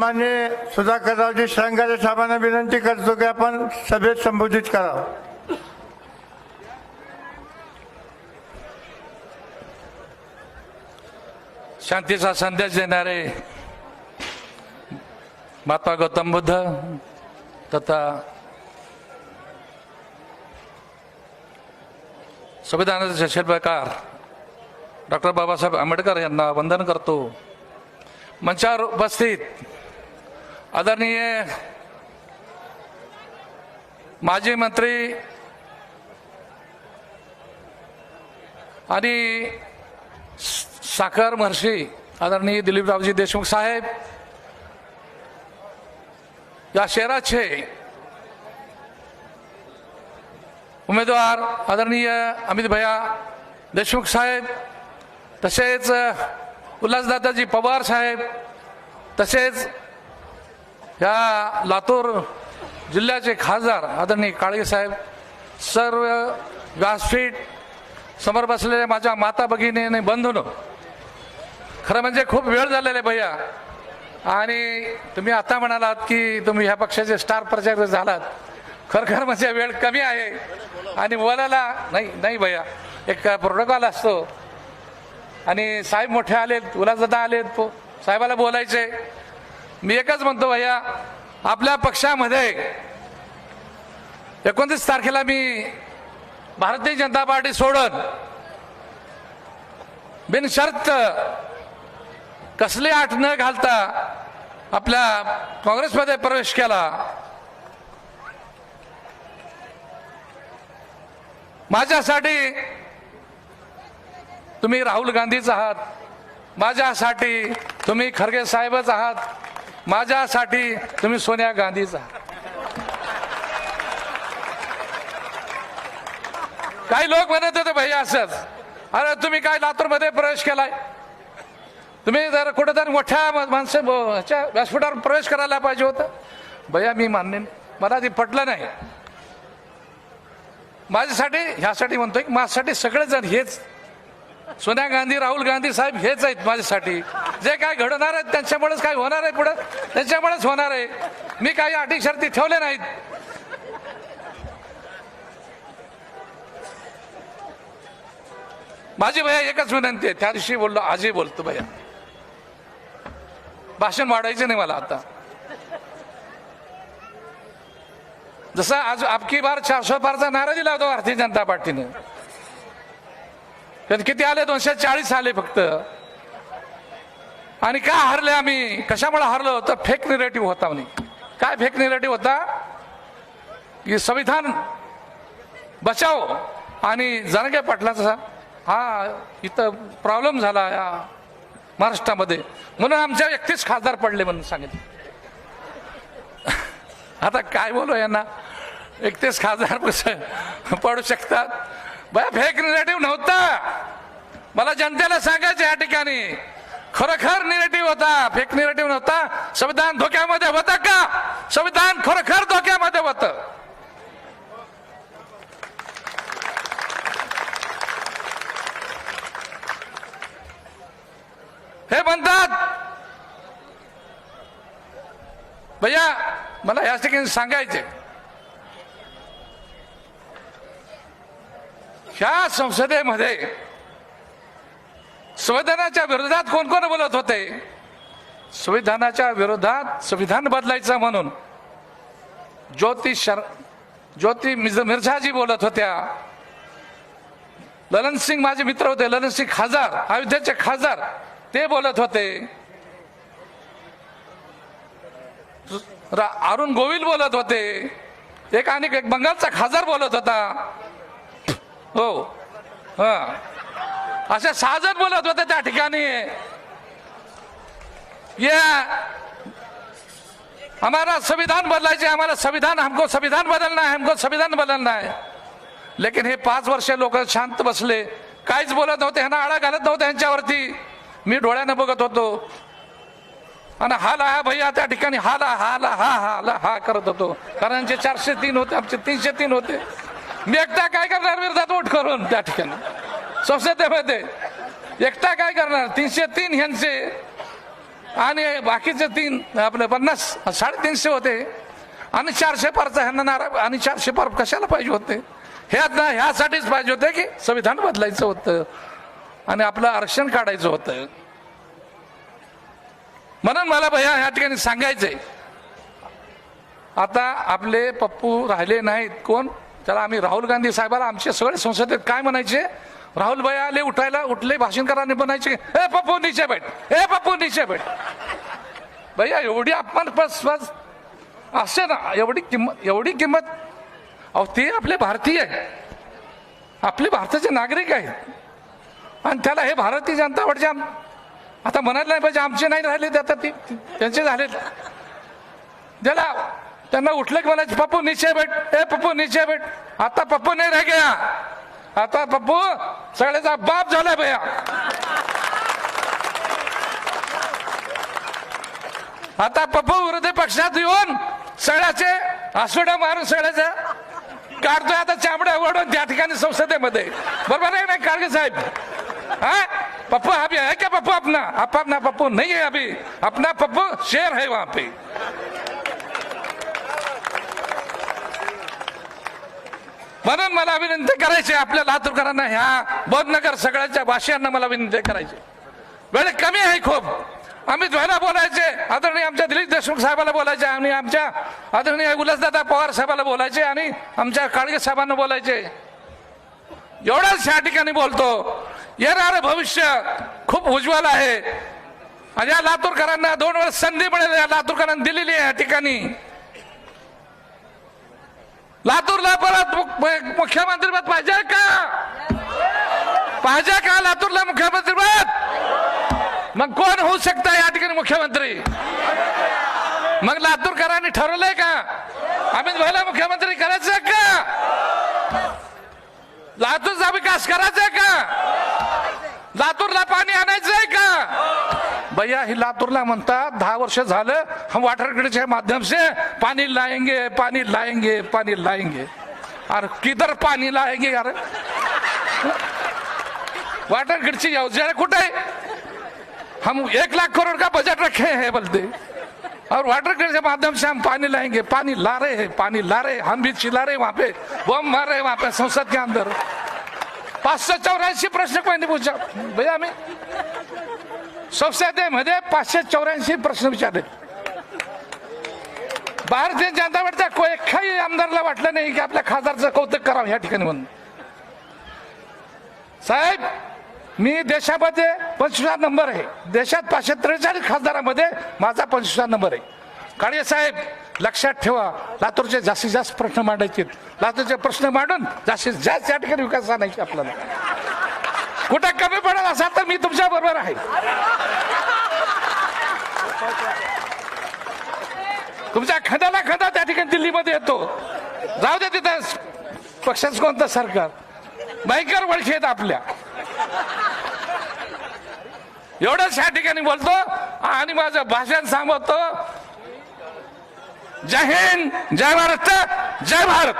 मान्य सुधाकररावजी श्रंगारे साहेबांना विनंती करतो की आपण सभेत संबोधित करावं. शांतीचा संदेश देणारे महात्मा गौतम बुद्ध तथा संविधानाचे शिल्पकार डॉक्टर बाबासाहेब आंबेडकर यांना वंदन करतो. मंचावर उपस्थित आदरणीय माजी मंत्री आणि साखर महर्षी आदरणीय दिलीपरावजी देशमुख साहेब या शहराचे उमेदवार आदरणीय अमित भैया देशमुख साहेब तसेच उल्हासदादाजी पवार साहेब तसेच या लातूर जिल्ह्याचे खासदार आदरणीय काळे साहेब सर्व व्यासपीठ समोर बसलेल्या माझ्या माता भगिनी आणि बंधून खरं म्हणजे खूप वेळ झालेला आहे भैया. आणि तुम्ही आता म्हणालात की तुम्ही ह्या पक्षाचे स्टार प्रचारक झालात. खरं खरं म्हणजे वेळ कमी आहे. आणि बोलायला नाही नाही भैया. एक प्रोटोकॉल असतो. आणि साहेब मोठे आलेत उलाजदा आलेत पो- साहेबाला बोलायचे मी एकच म्हणतो भैया आपल्या पक्षामध्ये एकोणतीस तारखेला मी भारतीय जनता पार्टी सोडत बिनशर्त कसली आठ न घालता आपल्या काँग्रेसमध्ये प्रवेश केला. माझ्यासाठी तुम्ही राहुल गांधीच आहात. माझ्यासाठी तुम्ही खरगे साहेबच आहात. माझ्यासाठी तुम्ही सोनिया गांधीचा. काही लोक म्हणत होते भैया असंच. अरे तुम्ही काय लातूरमध्ये प्रवेश केलाय? तुम्ही जर कुठेतरी मोठ्या माणसं व्यासपीठावर प्रवेश करायला पाहिजे होतं. भैया मी मान्य मला ते पटलं नाही. माझ्यासाठी ह्यासाठी म्हणतोय की माझ्यासाठी सगळेजण हेच. सोनिया गांधी राहुल गांधी साहेब हेच आहेत माझ्यासाठी. जे काय घडणार आहेत त्यांच्यामुळेच काय होणार आहे पुढे? त्यांच्यामुळेच होणार आहे. मी काही अटी शर्ती ठेवल्या नाहीत. माझी भैया एकच विनंती आहे त्या दिवशी बोललो आजही बोलतो भैया. भाषण वाढायचं नाही मला आता. जसं आज आपकी बार चारशे पारचा नारा दिला होता भारतीय जनता पार्टीने. किती आले? दोनशे चाळीस आले फक्त. आणि का हरले आम्ही? कशामुळे हरलो? तर फेक निरेटिव्ह होता म्हणे. काय फेक निरेटिव्ह होता? की संविधान बचाव. आणि जानके पाटलाचा हा इथं प्रॉब्लेम झाला या महाराष्ट्रामध्ये. म्हणून आमच्या एकतीस खासदार पडले म्हणून सांगितले. आता काय बोलू यांना? एकतीस खासदार पडू शकतात. बया फेक निरेटिव्ह नव्हता. मला जनतेला सांगायचं या ठिकाणी. खरोखर निरेटिव्ह होता फेक निरेटिव्ह नव्हता. संविधान धोक्यामध्ये होतं का? संविधान खरोखर धोक्यामध्ये होत. हे म्हणतात भैया मला या ठिकाणी सांगायचे ह्या संसदेमध्ये संविधानाच्या विरोधात कोण कोण बोलत होते? संविधानाच्या विरोधात संविधान बदलायचं म्हणून ज्योती शर ज्योती मिर्झ- मिर्झाजी बोलत होत्या. ललन सिंग माझे मित्र होते ललन सिंग खासदार अयोध्येचे खासदार ते बोलत होते. अरुण गोविल बोलत होते. एक आणि एक बंगालचा खासदार बोलत होता. हो हा. असे साजत बोलत होते त्या ठिकाणी. या. हमारा संविधान बदलायचे आम्हाला संविधान हमको संविधान बदलना है हमको संविधान बदलना है. लेकिन हे पाच वर्ष लोक शांत बसले. काहीच बोलत नव्हते ह्यांना आळा घालत नव्हते ह्यांच्यावरती. मी डोळ्यानं बघत होतो. आणि हाला हा भैया त्या ठिकाणी हा ला हा ला हा करत होतो. कारण यांचे चारशे तीन होते आमचे तीनशे तीन होते. मी एकटा काय करणार विरोधात वोट करून त्या ठिकाणी? संसदेमध्ये एकटा काय करणार? तीनशे तीन ह्यांचे आणि बाकीचे तीन आपले पन्नास साडेतीनशे होते. आणि चारशे पारचा ह्यांना नारा आणि चारशे पार कशाला पाहिजे होते? ह्यात ना ह्यासाठीच पाहिजे होते की संविधान बदलायचं होतं. आणि आपलं आरक्षण काढायचं होतं. म्हणून मला भैया ह्या ठिकाणी सांगायचंय. आता आपले पप्पू राहिले नाहीत. कोण? त्याला आम्ही राहुल गांधी साहेबाला आमचे सगळे संसदेत काय म्हणायचे? राहुल भाई आले उठायला उठले भाषण बनायचे म्हणायचे ए पप्पू नीचे बैठ ए पप्पू नीचे बैठ. भैया एवढी अपमान असे ना एवढी किंमत एवढी किंमत. अहो ते आपले भारतीय आहे आपले भारताचे नागरिक आहेत. आणि त्याला हे भारतीय जनता पार्टी आता म्हणायला नाही पाहिजे आमचे नाही राहिले ते आता ती त्यांचे झाले. ज्याला त्यांना उठले की म्हणायचे पप्पू निश्चय भेट ए पप्पू निश्चय भेट आता पप्पू नाही राह गया आता पप्पू सगळ्याचा बाप झालाय भैया. आता पप्पू विरोधी पक्षात येऊन सगळ्याचे आसुड्या मारून सगळ्याच्या काढतोय आता चामड्या ओढून त्या ठिकाणी संसदेमध्ये. बरोबर आहे ना काळगे साहेब? हा? पप्पू अभी है क्या पप्पू अपना आप अपना पप्पू नहीं है अभी. अपना पप्पू शेर है वहां पे. म्हणून मला विनंती करायची आपल्या लातूरकरांना ह्या बोधनगर सगळ्याच्या भाषांना मला विनंती करायची वेळ कमी आहे खूप. अमित भाईला बोलायचे आदरणीय आमच्या दिलीप देशमुख साहेबाला बोलायचे आणि आमच्या आदरणीय उल्हासदादा पवार साहेबाला बोलायचे आणि आमच्या काळगे साहेबांना बोलायचे. एवढंच या ठिकाणी बोलतो. येणारं भविष्य खूप उज्ज्वल आहे. आणि या लातूरकरांना दोन वेळा संधी मिळेल या लातूरकरांना दिलेली आहे या ठिकाणी. लातूरला परत मुख्यमंत्री पद पाहिजे का? पाहिजे का लातूरला मुख्यमंत्री पद? मग कोण होऊ शकता या ठिकाणी मुख्यमंत्री? मग लातूरकरांनी ठरवलंय का? अमित भाईला मुख्यमंत्री करायचं का? लातूरचा विकास करायचा का? लातूरला पाणी आणायचंय का? भैया ही लातूरला म्हणतात दहा वर्ष झालं हम वाटर ग्रिडच्या माध्यम से पानी लाएंगे पानी लाएंगे पानी लाएंगे. अरे किधर पानी लाएंगे यार? वाटर ग्रिडची योजना कुठे? आहे हम एक लाख करोड़ का बजट रखे हे बोलते और वाटर ग्रिड के माध्यम से हम पानी लाएंगे पानी ला रहे हैं पानी ला रहे हम भी चिल्ला रहे वहां पे बम मार रहे वहां पे संसद के अंदर. पाचशे चौऱ्याऐंशी प्रश्न कोणी पूछा. भैया मैं संसदेमध्ये पाचशे चौऱ्याऐंशी प्रश्न विचारले भारतीय जनता पार्टीच्या को- एकाही आमदारला वाटलं नाही की आपल्या खासदारचं कौतुक करावं या ठिकाणी म्हणून. साहेब मी देशामध्ये पंचवीसा नंबर आहे. देशात पाचशे त्रेचाळीस खासदारामध्ये माझा पंचवीसा नंबर आहे. काळे साहेब लक्षात ठेवा लातूरचे जास्तीत जास्त प्रश्न मांडायचे लातूरचे प्रश्न मांडून जास्तीत जास्त या ठिकाणी विकास आणायचे आपल्याला. कुठं कमी पडत असाल तर मी तुमच्या बरोबर आहे. तुमच्या खदाला खदा त्या ठिकाणी दिल्लीमध्ये येतो. जाऊ दे तिथं. पक्षाच कोणतं सरकार? भयंकर वळखी आहेत आपल्या. एवढंच या ठिकाणी बोलतो आणि माझं भाषण सांगतो. जय हिंद जय महाराष्ट्र जय भारत.